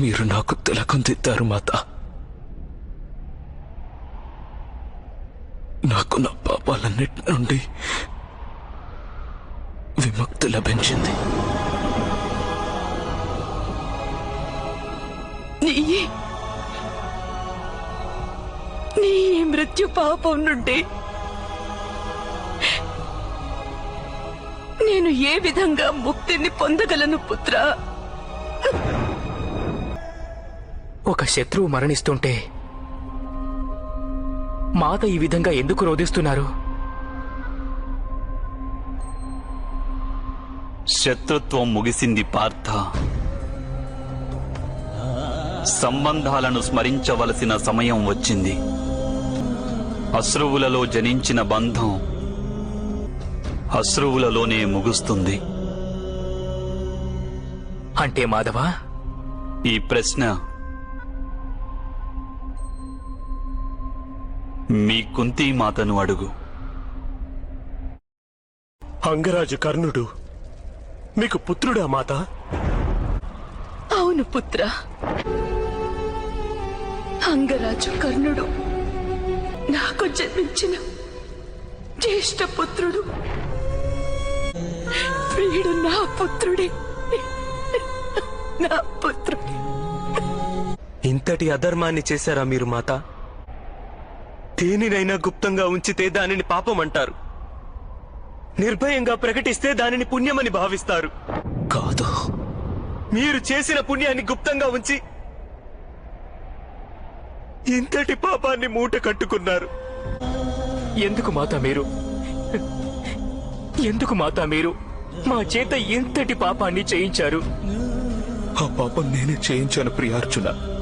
మీరు నాకు తిలకం దిద్దారు మాత. నాకు నా పాపాలన్నిటి నుండి విముక్తి లభించింది. నీ మృత్యు పాపం నుండి నేను ఏ విధంగా ముక్తిని పొందగలను పుత్ర? ఒక శత్రువు మరణిస్తుంటే మాత ఈ విధంగా ఎందుకు రోధిస్తున్నారు? శత్రుత్వం ముగిసింది పార్థ. సంబంధాలను స్మరించవలసిన సమయం వచ్చింది. అశ్రువులలో జనించిన బంధం అశ్రువులలోనే ముగుస్తుంది. అంటే మాధవ? ఈ ప్రశ్న మీ కుంతీ మాతను అడుగు. అంగరాజు కర్ణుడు మీకు పుత్రుడా మాత? అవును పుత్ర. అంగరాజు కర్ణుడు నాకు జన్మించిన జ్యేష్ఠ పుత్రుడు. వీడు నా పుత్రుడే. నా పుత్రుడే. ఇంతటి అధర్మాన్ని చేశారా మీరు మాత? దేనినైనా గుప్తంగా ఉంచితే దానిని పాపం అంటారు. నిర్భయంగా ప్రకటిస్తే దానిని పుణ్యమని భావిస్తారు. కాదు. మీరు చేసిన పుణ్యాన్ని గుప్తంగా ఉంచి ఇంతటి పాపాన్ని మూట కట్టుకున్నారు. ఎందుకు మాత మీరు? ఎందుకు మాత మీరు? మా చేత ఎంతటి పాపాన్ని చేయించారు. ఆ పాపం నేనే చేయించాను ప్రియార్జున.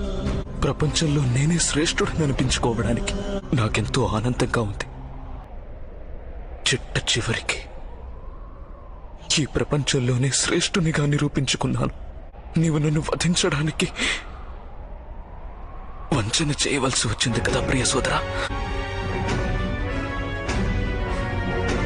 ప్రపంచంలో నేనే శ్రేష్ఠుడిని అనిపించుకోవడానికి. నాకెంతో ఆనందంగా ఉంది. చిట్ట చివరికి ఈ ప్రపంచంలోనే శ్రేష్ఠునిగా నిరూపించుకున్నాను. నీవు నన్ను వధించడానికి వంచన చేయవలసి వచ్చింది కదా ప్రియ సోదరా?